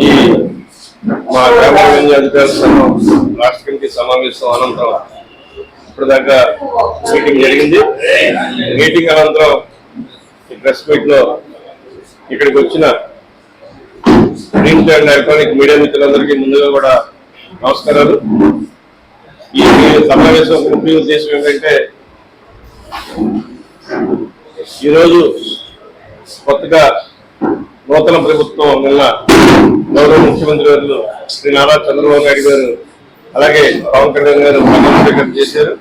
ఈ మా గ్రామీణ అధికారుల సంఘం రాష్ట్ర కమిటీ సమావేశం అనంతరం ఇప్పటిదాకా మీటింగ్ జరిగింది. మీటింగ్ అనంతరం ఈ ప్రెస్ మీట్లో ఇక్కడికి వచ్చిన ప్రింట్ అండ్ ఎలక్ట్రానిక్ మీడియా మిత్రులందరికీ ముందుగా కూడా నమస్కారాలు. ఈ సమావేశం ముఖ్య ఉద్దేశం ఏంటంటే ఈరోజు కొత్తగా నూతన ప్రభుత్వం నిన్న గౌరవ ముఖ్యమంత్రి గారు శ్రీ నారా చంద్రబాబు నాయుడు గారు అలాగే పవన్ కళ్యాణ్ గారు ప్రమాణ గారు చేశారు.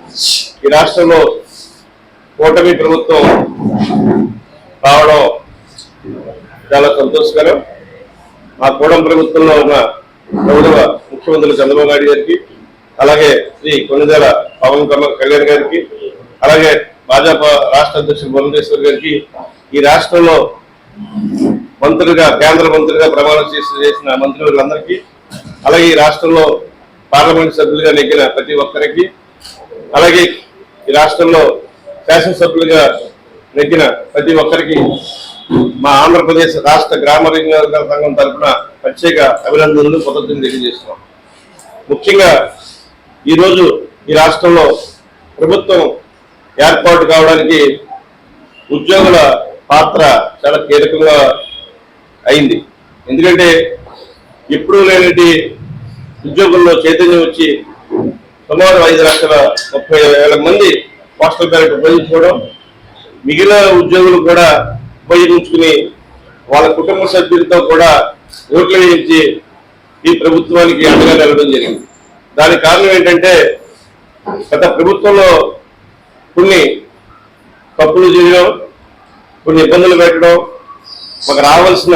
ఈ రాష్ట్రంలో కూటమి ప్రభుత్వం రావడం చాలా సంతోషకరం. మా కూడం ప్రభుత్వంలో ఉన్న గౌరవ ముఖ్యమంత్రి చంద్రబాబు నాయుడు గారికి అలాగే శ్రీ కొన్నిదేల పవన్ కళ్యాణ్ గారికి అలాగే భాజపా రాష్ట్ర అధ్యక్షుడు భువనేశ్వర్ గారికి ఈ రాష్ట్రంలో మంత్రులుగా కేంద్ర మంత్రులుగా ప్రమాణం చేసి చేసిన మంత్రులందరికీ అలాగే ఈ రాష్ట్రంలో పార్లమెంట్ సభ్యులుగా నెగ్గిన ప్రతి ఒక్కరికి అలాగే ఈ రాష్ట్రంలో శాసనసభ్యులుగా నెగ్గిన ప్రతి ఒక్కరికి మా ఆంధ్రప్రదేశ్ రాష్ట్ర గ్రామ రంగాల సంఘం తరఫున ప్రత్యేక అభినందనలు కృతజ్ఞతలు తెలియజేస్తున్నాం. ముఖ్యంగా ఈరోజు ఈ రాష్ట్రంలో ప్రభుత్వం ఏర్పాటు కావడానికి ఉద్యోగుల పాత్ర చాలా కీలకంగా అయింది. ఎందుకంటే ఎప్పుడూ లేనిటి ఉద్యోగుల్లో చైతన్యం వచ్చి సుమారు ఐదు లక్షల ముప్పై వేల మంది పోస్టల్ బ్యాలెట్ ఉపయోగించుకోవడం మిగిలిన ఉద్యోగులు కూడా ఉపయోగించుకుని వాళ్ళ కుటుంబ సభ్యులతో కూడా ఓట్లు వేయించి ఈ ప్రభుత్వానికి అండగా నిలవడం జరిగింది. దానికి కారణం ఏంటంటే గత ప్రభుత్వంలో కొన్ని తప్పులు చేయడం కొన్ని ఇబ్బందులు పెట్టడం మాకు రావాల్సిన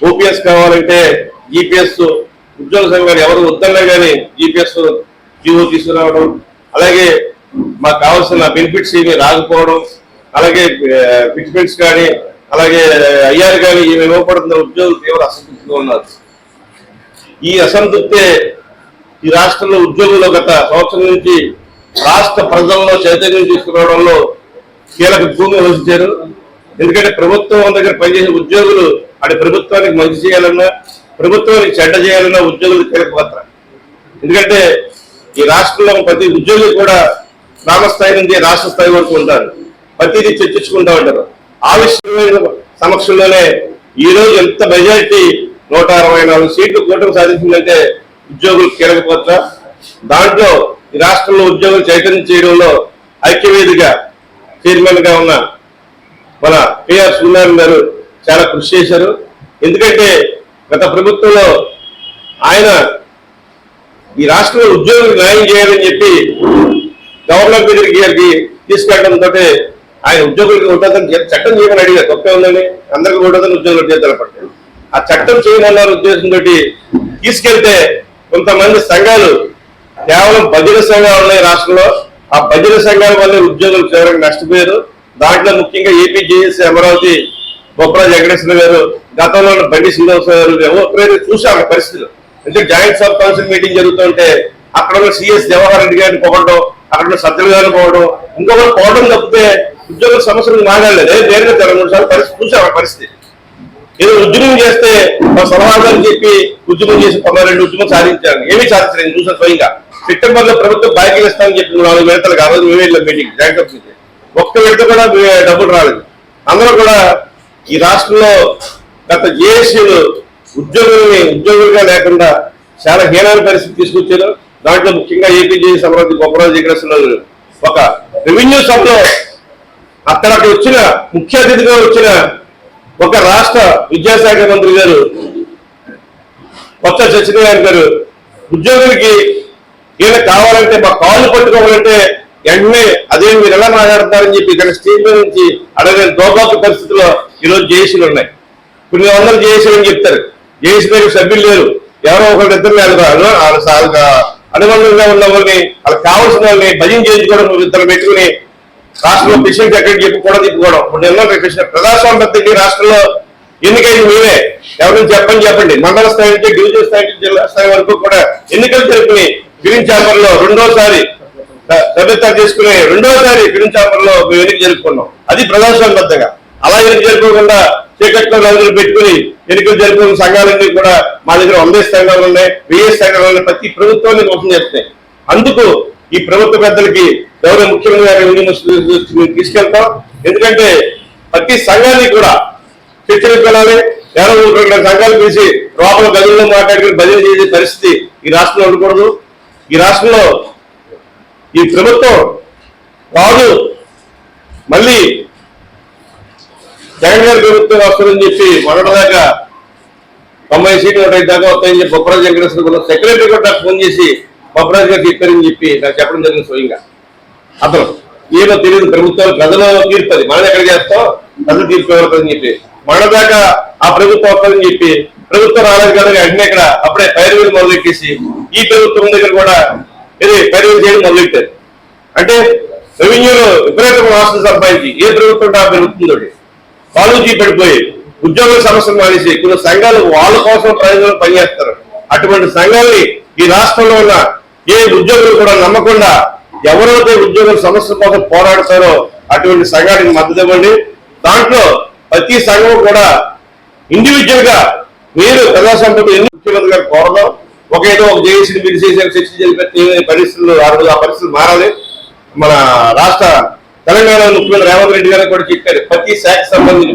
ఓపీఎస్ కావాలంటే జీపీఎస్ ఉద్యోగ సంఘాలు ఎవరు వద్దన్నా కానీ జీపీఎస్ జీవో తీసుకురావడం అలాగే మాకు కావాల్సిన బెనిఫిట్స్ ఏమి రాకపోవడం అలాగే ఫిక్స్మెంట్స్ కానీ అలాగే అయ్యారు కానీ ఏమి ఇవ్వబడుతున్న ఉద్యోగులు తీవ్ర అసంతృప్తిగా ఉన్నారు. ఈ అసంతృప్తే ఈ రాష్ట్రంలో ఉద్యోగులు గత సంవత్సరం నుంచి రాష్ట్ర ప్రజల్లో చైతన్యం తీసుకురావడంలో కీలక భూమి వహించారు. ఎందుకంటే ప్రభుత్వం దగ్గర పనిచేసే ఉద్యోగులు అటు ప్రభుత్వానికి మంచి చేయాలన్నా ప్రభుత్వానికి చెడ్డ చేయాలన్నా ఉద్యోగులు కీలక పాత్ర. ఎందుకంటే ఈ రాష్ట్రంలో ప్రతి ఉద్యోగి కూడా గ్రామ స్థాయి నుంచి రాష్ట్ర స్థాయి వరకు ఉంటారు. ప్రతిదీ చర్చించుకుంటూ ఉంటారు. ఆ విషయమైన సమక్షంలోనే ఈ రోజు ఎంత మెజారిటీ నూట అరవై నాలుగు సీట్లు కూటమి సాధించిందంటే ఉద్యోగులు కీలక పాత్ర. దాంట్లో ఈ రాష్ట్రంలో ఉద్యోగులు చైతన్యం చేయడంలో ఐక్యవేదిగా చైర్మన్గా ఉన్న మన పిఆర్ సునారాయణ గారు చాలా కృషి చేశారు. ఎందుకంటే గత ప్రభుత్వంలో ఆయన ఈ రాష్ట్రంలో ఉద్యోగులకు న్యాయం చేయాలని చెప్పి గవర్నర్ దగ్గరికి గారికి తీసుకెళ్ళడంతో ఆయన ఉద్యోగులకు ఉంటుందని చట్టం చేయమని అడిగారు. తప్పే ఉందని అందరికి ఉంటుందని ఉద్యోగులు చేతులు ఆ చట్టం చేయమన్నారు ఉద్దేశంతో తీసుకెళ్తే కొంతమంది సంఘాలు కేవలం భజన సంఘాలు ఉన్నాయి రాష్ట్రంలో. ఆ భజన సంఘాల వల్ల ఉద్యోగులు చివరికి నష్టపోయారు. దాంట్లో ముఖ్యంగా ఏపీ జేఎస్సీ అమరావతి బొప్పరా వెంకటేశ్వర గారు గతంలో ఉన్న బండి శ్రీనివాస గారు ఎవరు చూసాం పరిస్థితులు. అంటే జాయింట్ సబ్ కౌన్సిల్ మీటింగ్ జరుగుతుంటే అక్కడ ఉన్న సిఎస్ జవహర్ రెడ్డి గారిని పోవడం అక్కడ ఉన్న సజ్జల గారిని పోవడం ఇంకొకరు పోవడం తప్పితే ఉద్యోగుల సమస్యలు మాట్లాడలేదు నేరుగా తెలంగాణ సార్లు పరిస్థితి చూసాం ఆ పరిస్థితి. ఏదో ఉద్యమం చేస్తే మా సలహాదారు చెప్పి ఉద్యమం చేసి పన్నెండు ఉద్యమం సాధించారు ఏమీ సాధించలేదు చూసాను స్వయంగా. సెప్టెంబర్లో ప్రభుత్వం బాకీలు ఇస్తామని చెప్పి నాలుగు విడతలు ఆ రోజు మేమే వెళ్ళాం మీటింగ్ జాయింట్ ఒక్క విడత కూడా డబ్బులు రాలేదు. అందరూ కూడా ఈ రాష్ట్రంలో గత జేఏసీలు ఉద్యోగుల్ని ఉద్యోగులుగా లేకుండా చాలా హీనమైన పరిస్థితి తీసుకొచ్చారు. దాంట్లో ముఖ్యంగా ఏపీ జేఏసీ అమరావతి గొప్పరాజు వెంకటేశ్వరరావు ఒక రెవెన్యూ సభలో అక్కడ వచ్చిన ముఖ్య అతిథిగా వచ్చిన ఒక రాష్ట్ర విద్యాశాఖ మంత్రి గారు కొత్త సత్యనారాయణ గారు ఉద్యోగులకి ఈయన కావాలంటే మా కాళ్ళు పట్టుకోవాలంటే వెంటనే అదే మీరు ఎలా మాట్లాడతారని చెప్పి ఇక్కడ స్టేజ్ మీద నుంచి అడగని దోబాపు పరిస్థితుల్లో ఈరోజు జేసీలు ఉన్నాయి. కొన్ని వందలు జేసీలు అని చెప్తారు. జేసీ దగ్గర సభ్యులు లేరు. ఎవరో ఒకరి ఇద్దరు అనుబంధంగా ఉన్న వాళ్ళని వాళ్ళకి కావాల్సిన వాళ్ళని భజన చేయించుకోవడం ఇద్దరు పెట్టుకుని రాష్ట్రంలో ప్రెసిడెంట్ ఎక్కడ చెప్పి కూడా తిప్పుకోవడం ఇప్పుడు ఎన్నో ప్రెసిడెంట్ ప్రజాస్వామ్య రాష్ట్రంలో ఎన్నికైంది మేమే. ఎవరిని చెప్పని చెప్పండి. మండల స్థాయి నుంచి డివిజన్ స్థాయి నుంచి జిల్లా స్థాయి వరకు కూడా ఎన్నికలు జరుపుకుని గ్రీన్ ఛాంబర్లో రెండోసారి సభ్యత చేసుకునే రెండవసారి ఫిలిం ఛాంబర్లో మేము ఎన్నిక జరుపుకున్నాం. అది ప్రజాస్వామ్యబద్ధంగా. అలా ఎన్నిక జరుపుకోకుండా చీకట్లో రోజులు పెట్టుకుని ఎన్నికలు జరుపుకున్న సంఘాలన్నీ కూడా మా దగ్గర వందే సంఘాలు ఉన్నాయి వెయ్యి సంఘాలు ఉన్నాయి ప్రతి ప్రభుత్వాన్ని మోసం చేస్తున్నాయి. అందుకు ఈ ప్రభుత్వ పెద్దలకి గౌరవ ముఖ్యమంత్రి గారి తీసుకెళ్తాం. ఎందుకంటే ప్రతి సంఘాన్ని కూడా చర్చలకు వెళ్ళాలి ఎవరో సంఘాలు పిలిచి లోపల గదుల్లో మాట్లాడుకుని బదిలీ చేసే పరిస్థితి ఈ రాష్ట్రంలో ఉండకూడదు. ఈ రాష్ట్రంలో ఈ ప్రభుత్వం రాదు మళ్ళీ జగన్ గారి ప్రభుత్వం వస్తుందని చెప్పి మొన్నటిదాకా తొంభై సీట్లు నూట ఐదు దాకా వస్తాయని చెప్పి బొప్పరాజు వెంకటేశ్వర సెక్రటరీ కూడా నాకు ఫోన్ చేసి బొప్పరాజు గారు చెప్పారని చెప్పి నాకు చెప్పడం జరిగింది స్వయంగా. అతను ఏమో తెలియదు ప్రభుత్వాలు ప్రజల తీర్పు అది మనం ఎక్కడ చేస్తాం? ప్రజలు తీర్పు ఇవ్వకూడదని చెప్పి. మొన్నదాకా దాకా ఆ ప్రభుత్వం వస్తుందని చెప్పి ప్రభుత్వం రాలేదు కదా వెంటనే ఇక్కడ అప్పుడే పైరువులు మొదలెట్టేసి ఈ ప్రభుత్వం దగ్గర కూడా ఇది పైరువులు చేయడం మొదలెట్టారు. అంటే రెవెన్యూలో విపరీతమైన ఆస్తులు సంపాదించి ఏ ప్రభుత్వం పెరుగుతుందో ఆ కాలేజీ పడిపోయి ఉద్యోగుల సమస్యలు మానేసి కొన్ని సంఘాలు వాళ్ళ కోసం ప్రయోజనం పనిచేస్తారు. అటువంటి సంఘాలని ఈ రాష్ట్రంలో ఉన్న ఏ ఉద్యోగులు కూడా నమ్మకుండా ఎవరైతే ఉద్యోగుల సమస్యల కోసం పోరాడతారో అటువంటి సంఘానికి మద్దతు ఇవ్వండి. దాంట్లో ప్రతి సంఘం కూడా ఇండివిజువల్గా మీరు ప్రజాసంపద ఎందుకు ముఖ్యమంత్రి గారు కోరదాం ఒక ఏదో ఒక జేఏసీని పిలిచేసారు శిక్ష జరిపి పరిస్థితులు ఆ రోజు ఆ పరిస్థితులు మారాలి. మన రాష్ట్ర తెలంగాణ ముఖ్యమంత్రి రేవంత్ రెడ్డి గారు కూడా చెప్పారు ప్రతి శాఖ సంబంధించి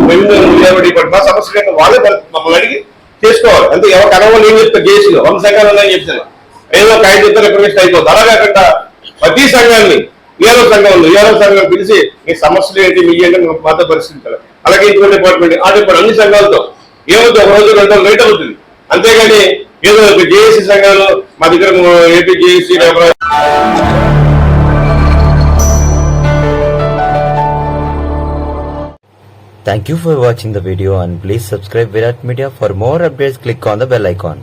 మా సమస్య కంటే వాళ్ళే మమ్మల్ని అడిగి చేసుకోవాలి అంటే ఎవరికి అనవాళ్ళు ఏం చెప్తారు జేసీలో వంద సంఘాలు ఉన్నాయని చెప్తాను ఏదో ఒక ఐదు ఇద్దరు రికమెండేషన్ అయిపోతుంది అలా కాకుండా ప్రతి సంఘాన్ని ఏదో సంఘంలో ఉంది సంఘం పిలిచి మీ సమస్యలు ఏంటి మీ ఏంటి మేము మాతో పరిశీలించాలి. అలాగే ఇంకో డిపార్ట్మెంట్ ఆ డిపార్ట్మెంట్ అన్ని సంఘాలతో ఏమవుతుంది ఒక రోజు రెండు రోజులు లేట్ అవుతుంది. అంతేగాని ఏదో జేఏసీ సంఘాలు మా దగ్గర AP JAC Thank you for watching the video and please subscribe Virat Media for more updates click on the bell icon.